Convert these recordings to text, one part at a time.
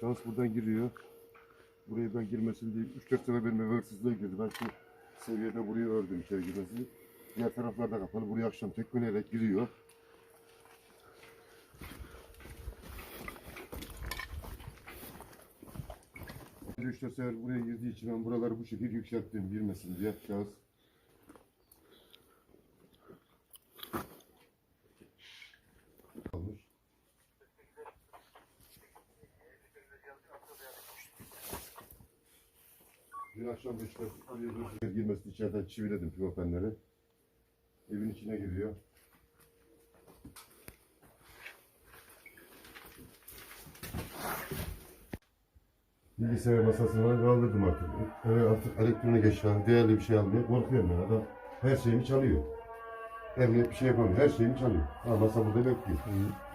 Şahıs buradan giriyor. Buraya ben girmesin diye 3-4 sefer benim eve hırsızlığa girdi. Ben şu seviyede burayı ördüm içeri girmesini. Diğer taraflarda kapalı. Buraya akşam tekmeleyerek giriyor. Üç sefer buraya girdiği için ben buraları bu şekilde yükselttim girmesin diye şahıs. Almış. Dün akşam Beşiktaş girmesini içeriden çiviledim pivopenleri. Evin içine giriyor. Bilgisayar masasından kaldırdım artık. Eve artık elektronik eşya, değerli bir şey almaya korkuyorum ben. Adam her şeyimi çalıyor. Emniyet bir şey yapamıyor. Her şeyimi çalıyor. Ha, masa burada bekliyor.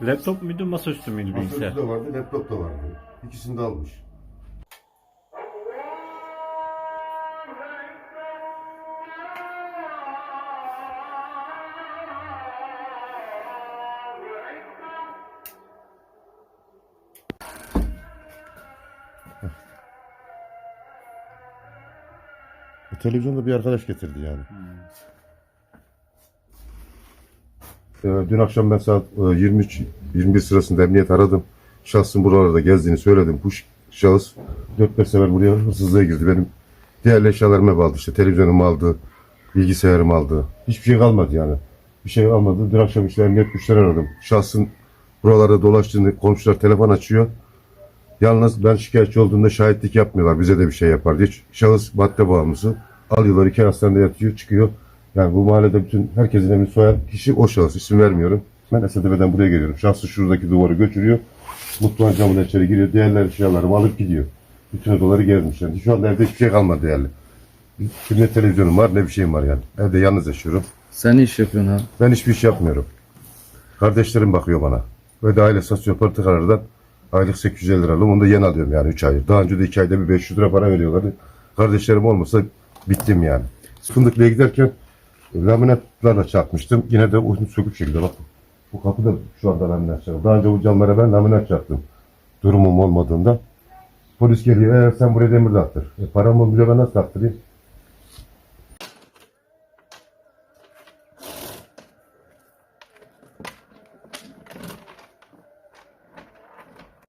Laptop muydu masaüstü müydü bilgisayar? Masaüstü de vardı, laptop da vardı. İkisini de almış. Televizyonda bir arkadaş getirdi yani. Ee, Dün akşam ben saat e, 23 21 sırasında emniyet aradım. Şahsın buralarda gezdiğini söyledim. Bu şahıs 4-5 sefer buraya hırsızlığa girdi. Benim diğer eşyalarımı aldı işte. Televizyonumu aldı, bilgisayarımı aldı. Hiçbir şey kalmadı yani. Bir şey almadı. Dün akşam işte emniyet güçleri aradım. Şahsın buralarda dolaştığını komşular telefon açıyor. Yalnız ben şikayetçi olduğumda şahitlik yapmıyorlar. Bize de bir şey yapar diye. Şahıs madde bağımlısı. Alıyorlar iki hastanede yatıyor çıkıyor. Yani bu mahallede bütün herkesin evini soyan kişi o şahıs. İsim vermiyorum. Ben Esetepe'den buraya geliyorum. Şahsı şuradaki duvarı götürüyor. Mutfağın camına içeri giriyor. Değerli eşyalarımı alıp gidiyor. Bütün odaları gezmiş. Yani şu anda evde hiçbir şey kalmadı değerli. Bir ne televizyonum var ne bir şeyim var yani. Evde yalnız yaşıyorum. Sen iş yapıyorsun ha? Ben hiçbir iş yapmıyorum. Kardeşlerim bakıyor bana. Ve de aile sosyal politikalardan aylık 850 lira alıyorum. Onu da yeni alıyorum yani 3 aydır. Daha önce de 2 ayda bir 500 lira para veriyorlardı. Kardeşlerim olmasa bittim yani. Fındıklı'ya giderken laminatlarla çarpmıştım. Yine de uygun sökük şekilde bak. Bu kapı da şu anda laminat çarptı. Daha önce bu camlara ben laminat çarptım. Durumum olmadığında. Polis geliyor. Eğer sen buraya demir de attır. E, param olunca ben nasıl attırayım?